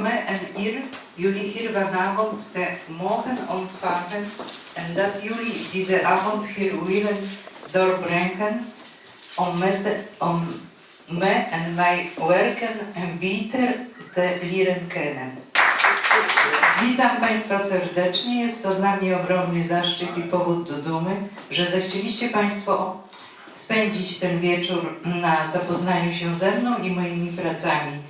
Mij een eer jullie hier vanavond te mogen ontvangen en dat jullie deze avond hier willen doorbrengen om, met, om mij en mijn werken en beter te leren kennen. Witam Państwa serdecznie. Jest to dla mnie ogromny zaszczyt i powód do dumy, że zechcieliście Państwo spędzić ten wieczór na zapoznaniu się ze mną i moimi pracami.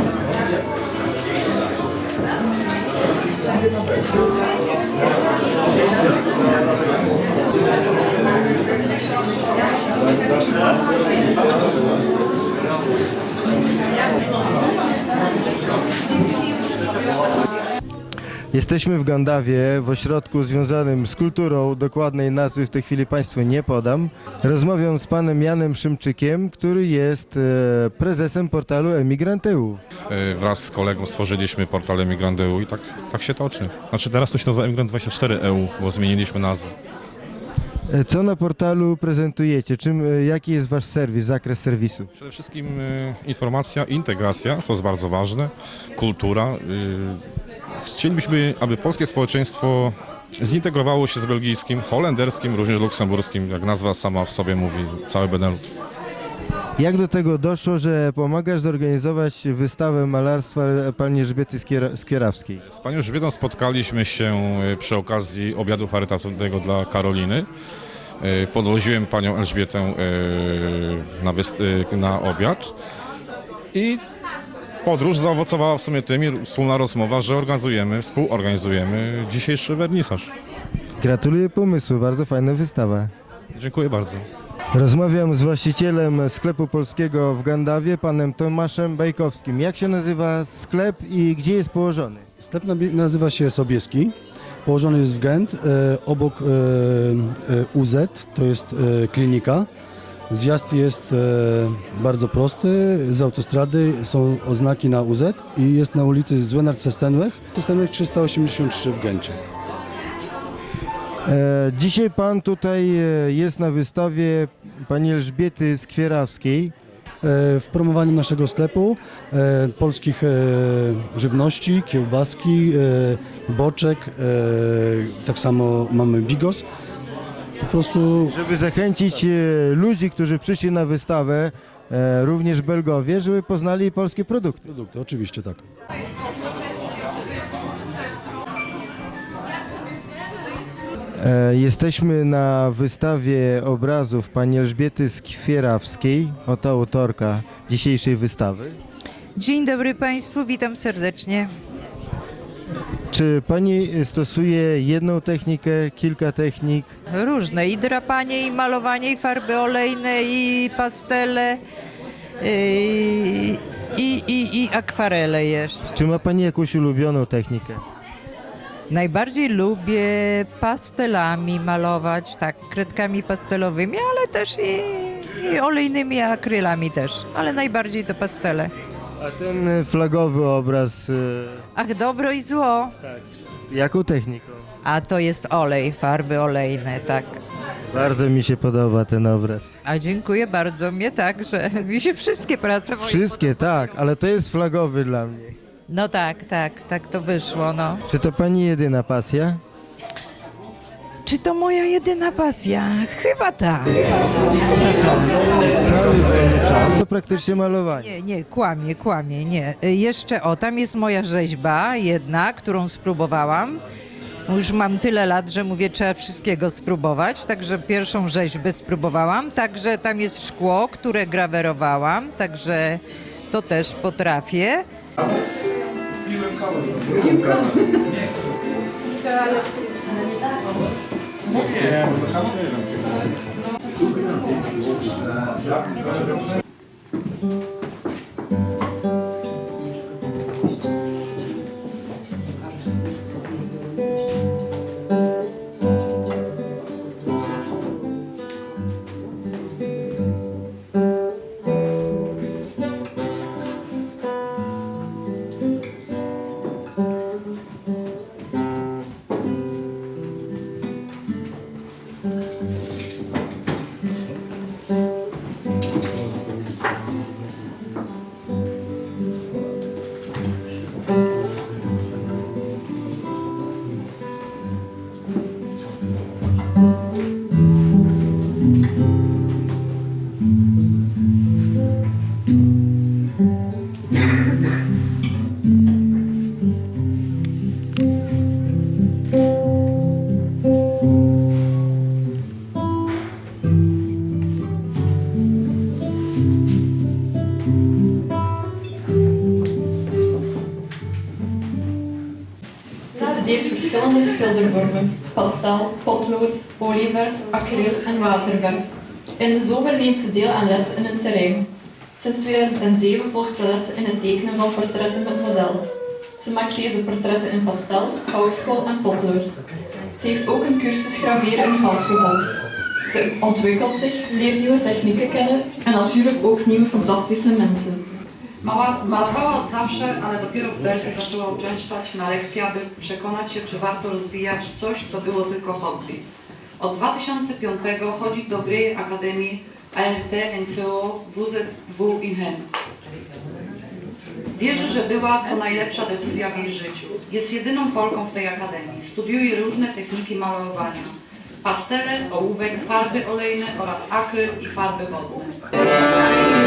Jesteśmy w Gandawie, w ośrodku związanym z kulturą. Dokładnej nazwy w tej chwili Państwu nie podam. Rozmawiam z panem Janem Szymczykiem, który jest e, prezesem portalu Emigranteu. E, Wraz z kolegą stworzyliśmy portal Emigrant EU i tak, tak się toczy. Znaczy teraz to się nazywa Emigrant24 EU, bo zmieniliśmy nazwę. E, Co na portalu prezentujecie? Czym, e, jaki jest wasz serwis, zakres serwisu? Przede wszystkim e, informacja, integracja, to jest bardzo ważne, kultura. e, Chcielibyśmy, aby polskie społeczeństwo zintegrowało się z belgijskim, holenderskim, również luksemburskim, jak nazwa sama w sobie mówi, cały Benelux. Jak do tego doszło, że pomagasz zorganizować wystawę malarstwa pani Elżbiety Skiera- Skierawskiej? Z panią Elżbietą spotkaliśmy się e, przy okazji obiadu charytatywnego dla Karoliny. E, Podwoziłem panią Elżbietę e, na, wyst- na obiad i podróż zaowocowała w sumie tym i wspólna rozmowa, że organizujemy, współorganizujemy dzisiejszy wernisaż. Gratuluję pomysłu, bardzo fajna wystawa. Dziękuję bardzo. Rozmawiam z właścicielem sklepu polskiego w Gandawie, panem Tomaszem Bajkowskim. Jak się nazywa sklep i gdzie jest położony? Sklep nazywa się Sobieski. Położony jest w Gent, e, obok e, e, UZ, to jest e, klinika. Zjazd jest e, bardzo prosty. Z autostrady są oznaki na UZ i jest na ulicy Zwenard Sestenweg, Sestenweg 383 w Gencie. E, dzisiaj pan tutaj e, jest na wystawie pani Elżbiety Skwierawskiej. E, w promowaniu naszego sklepu e, polskich e, żywności, kiełbaski, e, boczek, e, tak samo mamy bigos. Po prostu Żeby zachęcić e, ludzi, którzy przyszli na wystawę, e, również Belgowie, żeby poznali polskie produkty. produkty, oczywiście tak. E, Jesteśmy na wystawie obrazów pani Elżbiety Skwierawskiej, oto autorka dzisiejszej wystawy. Dzień dobry Państwu, witam serdecznie. Czy pani stosuje jedną technikę, kilka technik? Różne i drapanie, i malowanie, i farby olejne, i pastele, yy, i, i, i akwarele jeszcze. Czy ma pani jakąś ulubioną technikę? Najbardziej lubię pastelami malować, tak, kredkami pastelowymi, ale też i, i olejnymi akrylami też, ale najbardziej to pastele. A ten flagowy obraz, e, Ach, dobro i zło, jaką techniką? a to jest olej, farby olejne, tak. Bardzo mi się podoba ten obraz. A dziękuję bardzo, mnie także. Mi się wszystkie prace moje Wszystkie, tak, ale to jest flagowy dla mnie. No tak, tak, tak to wyszło, no. Czy to pani jedyna pasja? Czy to moja jedyna pasja? Chyba tak. Cały wolny czas to praktycznie malowanie. Nie, nie, kłamie, kłamie, nie. Y, Jeszcze o, tam jest moja rzeźba jedna, którą spróbowałam. Już mam tyle lat, że mówię, trzeba wszystkiego spróbować, także pierwszą rzeźbę spróbowałam. Także tam jest szkło, które grawerowałam, także to też potrafię. Ze schildervormen, pastel, potlood, olieverf, acryl en waterverf. In de zomer neemt ze deel aan lessen in het terrein. Sinds 2007 volgt ze lessen in het tekenen van portretten met model. Ze maakt deze portretten in pastel, houtskool en potlood. Ze heeft ook een cursus graveren in glas gevolgd. Ze ontwikkelt zich, leert nieuwe technieken kennen en natuurlijk ook nieuwe fantastische mensen. Mała, malowała od zawsze, ale dopiero wtedy zaczęła uczęszczać na lekcje, aby przekonać się, czy warto rozwijać coś, co było tylko hobby. Od 2005 chodzi do gry Akademii ART NCO WZW i HEN. Wierzy, że była to najlepsza decyzja w jej życiu. Jest jedyną Polką w tej akademii. Studiuje różne techniki malowania. Pastele, ołówek, farby olejne oraz akryl i farby wodne.